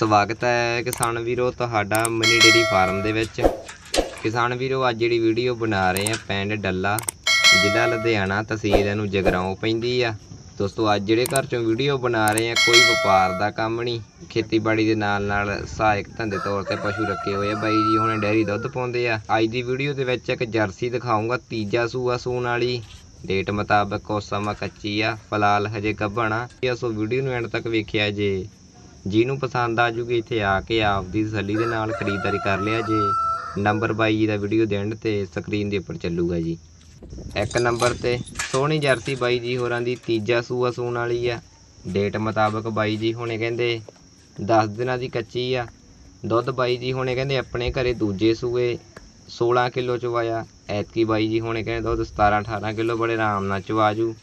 ਸਵਾਗਤ ਹੈ ਕਿਸਾਨ ਵੀਰੋ, ਤੁਹਾਡਾ ਮਨੀ ਡੇਰੀ ਫਾਰਮ ਦੇ ਵਿੱਚ। ਕਿਸਾਨ ਵੀਰੋ, ਅੱਜ ਜਿਹੜੀ ਵੀਡੀਓ ਬਣਾ ਰਹੇ ਆ ਪਿੰਡ ਡੱਲਾ, ਜ਼ਿਲ੍ਹਾ ਲੁਧਿਆਣਾ, ਤਹਿਸੀਲ ਇਹਨੂੰ ਜਗਰਾਉਂ ਪੈਂਦੀ ਆ। ਦੋਸਤੋ, ਅੱਜ ਜਿਹੜੇ ਘਰ ਚੋਂ ਵੀਡੀਓ ਬਣਾ ਰਹੇ ਆ ਕੋਈ ਵਪਾਰ ਦਾ ਕੰਮ ਨਹੀਂ। ਖੇਤੀਬਾੜੀ ਦੇ ਨਾਲ ਨਾਲ ਸਹਾਇਕ ਧੰਦੇ ਤੌਰ ਤੇ ਪਸ਼ੂ ਰੱਖੇ ਹੋਏ ਆ ਬਾਈ ਜੀ, ਹੁਣ ਡੈਰੀ ਦੁੱਧ ਪਾਉਂਦੇ ਆ। ਅੱਜ ਦੀ ਵੀਡੀਓ ਦੇ ਵਿੱਚ ਇੱਕ ਜਰਸੀ ਦਿਖਾਉਂਗਾ ਤੀਜਾ ਸੂਆ ਸੂਣ ਵਾਲੀ। ਡੇਟ ਮੁਤਾਬਕ ਉਸ ਸਮਾਂ ਕੱਚੀ ਆ, ਫਿਲਹਾਲ ਹਜੇ ਗੱਭਣਾ ਸੋ ਵੀਡੀਓ ਨੂੰ ਐਂਡ ਤੱਕ ਵੇਖਿਆ ਜੇ। ਜਿਹਨੂੰ ਪਸੰਦ ਆ ਜੂਗੀ, ਇੱਥੇ ਆ ਕੇ ਆਪਦੀ ਤਸੱਲੀ ਦੇ ਨਾਲ ਖਰੀਦਦਾਰੀ ਕਰ ਲਿਆ ਜੇ। ਨੰਬਰ 22 ਜੀ ਦਾ ਵੀਡੀਓ ਦੇ ਐਂਡ ਤੇ ਸਕਰੀਨ ਦੇ ਉੱਪਰ ਚੱਲੂਗਾ ਜੀ। ਇੱਕ ਨੰਬਰ ਤੇ ਸੋਹਣੀ ਜਰਸੀ ਬਾਈ ਜੀ ਹੋਰਾਂ ਦੀ, ਤੀਜਾ ਸੂਆ ਸੂਣ ਵਾਲੀ ਆ। ਡੇਟ ਮੁਤਾਬਕ ਬਾਈ ਜੀ ਹੁਣੇ ਕਹਿੰਦੇ 10 ਦਿਨਾਂ ਦੀ ਕੱਚੀ ਆ। ਦੁੱਧ ਬਾਈ ਜੀ ਹੁਣੇ ਕਹਿੰਦੇ ਆਪਣੇ ਘਰੇ ਦੂਜੇ ਸੂਏ 16 ਕਿਲੋ ਚਵਾਇਆ ਐਤਕੀ ਬਾਈ ਜੀ ਹੁਣੇ ਕਹਿੰਦੇ ਦੁੱਧ 17 18 ਕਿਲੋ, ਬੜੇ ਆਰਾਮ ਨਾਲ ਚਵਾਜੂ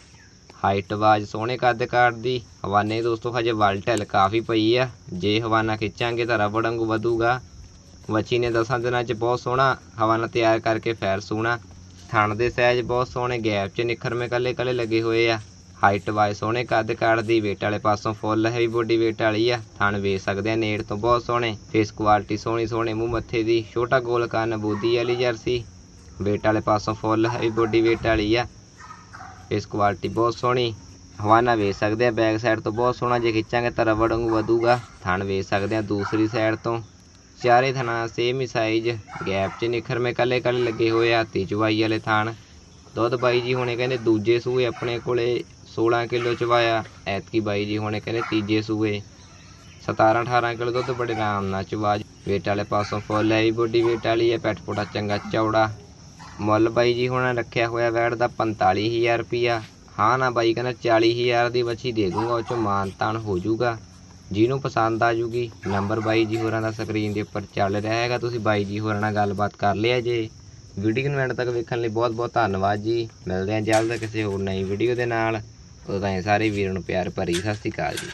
ਹਾਈਟ ਵਾਜ ਸੋਹਣੇ ਕੱਦ ਕਾਠ ਦੀ। ਹਵਾਨੇ ਦੋਸਤੋ, ਹਜੇ ਵਲ ਢਿੱਲ ਕਾਫੀ ਪਈ ਆ। ਜੇ ਹਵਾਨਾ ਖਿੱਚਾਂਗੇ ਤਾਂ ਰਬੜ ਵਾਂਗੂ ਵਧੂਗਾ। ਵੱਛੀ ਨੇ ਦਸਾਂ ਦਿਨਾਂ 'ਚ ਬਹੁਤ ਸੋਹਣਾ ਹਵਾਨਾ ਤਿਆਰ ਕਰਕੇ ਫੈਰ ਸੋਹਣਾ ਥਣ ਦੇ ਸਾਈਜ਼ ਬਹੁਤ ਸੋਹਣੇ, ਗੈਪ 'ਚ ਨਿਖਰਵੇਂ ਕੱਲੇ ਕੱਲੇ ਲੱਗੇ ਹੋਏ ਆ। ਹਾਈਟ ਵਾਜ ਸੋਹਣੇ ਕੱਦ ਕਾਠ ਦੀ। ਵੇਟ ਵਾਲੇ ਪਾਸੋਂ ਫੁੱਲ ਹੈਵੀ ਬੋਡੀ ਵੇਟ ਵਾਲੀ ਆ। ਥਣ ਵੇਚ ਸਕਦੇ ਆ, ਨੇੜ ਤੋਂ ਬਹੁਤ ਸੋਹਣੇ। ਫੇਸ ਕੁਆਲਿਟੀ ਸੋਹਣੀ ਸੋਹਣੇ, ਮੂੰਹ ਮੱਥੇ ਦੀ। ਛੋਟਾ ਗੋਲ ਕੰਨ, ਬੋਦੀ ਵਾਲੀ ਜਰਸੀ। ਵੇਟ ਵਾਲੇ ਪਾਸੋਂ ਫੁੱਲ ਹੈਵੀ ਬੋਡੀ ਵੇਟ ਵਾਲੀ ਆ। ਇਸ ਕੁਆਲਿਟੀ ਬਹੁਤ ਸੋਹਣੀ। ਹਵਾਨਾ ਵੇਚ ਸਕਦੇ ਆ ਬੈਕ ਸਾਈਡ ਤੋਂ ਬਹੁਤ ਸੋਹਣਾ ਜੇ ਖਿੱਚਾਂਗੇ ਤਾਂ ਰਬੜ ਵਾਂਗੂ ਵਧੂਗਾ। ਥਣ ਵੇਚ ਸਕਦੇ ਆ ਦੂਸਰੀ ਸਾਈਡ ਤੋਂ। ਚਾਰੇ ਥਣਾ ਸੇਮ ਹੀ ਸਾਈਜ਼ ਗੈਪ 'ਚ ਨਿਖਰਵੇਂ ਕੱਲੇ ਕੱਲੇ ਲੱਗੇ ਹੋਏ ਆ, ਹੱਥੀ ਚਵਾਈ ਵਾਲੇ ਥਣ। ਦੁੱਧ ਬਾਈ ਜੀ ਹੁਣੇ ਕਹਿੰਦੇ ਦੂਜੇ ਸੂਏ ਆਪਣੇ ਕੋਲੇ 16 ਕਿਲੋ ਚਵਾਇਆ, ਐਤਕੀ ਬਾਈ ਜੀ ਹੁਣੇ ਕਹਿੰਦੇ ਤੀਜੇ ਸੂਏ। 17 18 ਕਿਲੋ ਦੁੱਧ ਬੜੇ ਆਰਾਮ ਨਾਲ ਚਵਾ ਵੇਟ ਵਾਲੇ ਪਾਸੋਂ ਫੁੱਲ ਹੈ ਬੋਡੀ ਵੇਟ ਵਾਲੀ ਹੈ, ਪੈਟ ਪੋਟਾ ਚੰਗਾ ਚੌੜਾ। ਮੁੱਲ ਬਾਈ ਜੀ ਹੁਣ ਰੱਖਿਆ ਹੋਇਆ ਵੈਟ ਦਾ 45000 ਰੁਪਿਆ ਹਾਂ ਨਾ ਬਾਈ, ਕਹਿੰਦਾ 40000 ਦੀ ਵੱਛੀ ਦੇ ਦੂੰਗਾ, ਉਹ ਚੋਂ ਮਾਨ ਤਾਨ ਹੋ ਜਾਊਗਾ। ਜਿਹਨੂੰ ਪਸੰਦ ਆ ਜੂਗੀ, ਨੰਬਰ ਬਾਈ ਜੀ ਹੋਰਾਂ ਦਾ ਸਕਰੀਨ ਦੇ ਉੱਪਰ ਚੱਲ ਰਿਹਾ ਹੈਗਾ। ਤੁਸੀਂ ਬਾਈ ਜੀ ਹੋਰਾਂ ਨਾਲ ਗੱਲਬਾਤ ਕਰ ਲਿਆ ਜੇ। ਵੀਡੀਓ ਨੂੰ ਐਂਡ ਤੱਕ ਵੇਖਣ ਲਈ ਬਹੁਤ ਬਹੁਤ ਧੰਨਵਾਦ ਜੀ। ਮਿਲਦੇ ਹਾਂ ਜਲਦ ਕਿਸੇ ਹੋਰ ਨਈ ਵੀਡੀਓ ਦੇ ਨਾਲ। ਉਦੋਂ ਤਾਈਂ ਸਾਰੇ ਵੀਰਾਂ ਨੂੰ ਪਿਆਰ ਭਰੀ ਸਤਿ ਸ਼੍ਰੀ ਅਕਾਲ ਜੀ।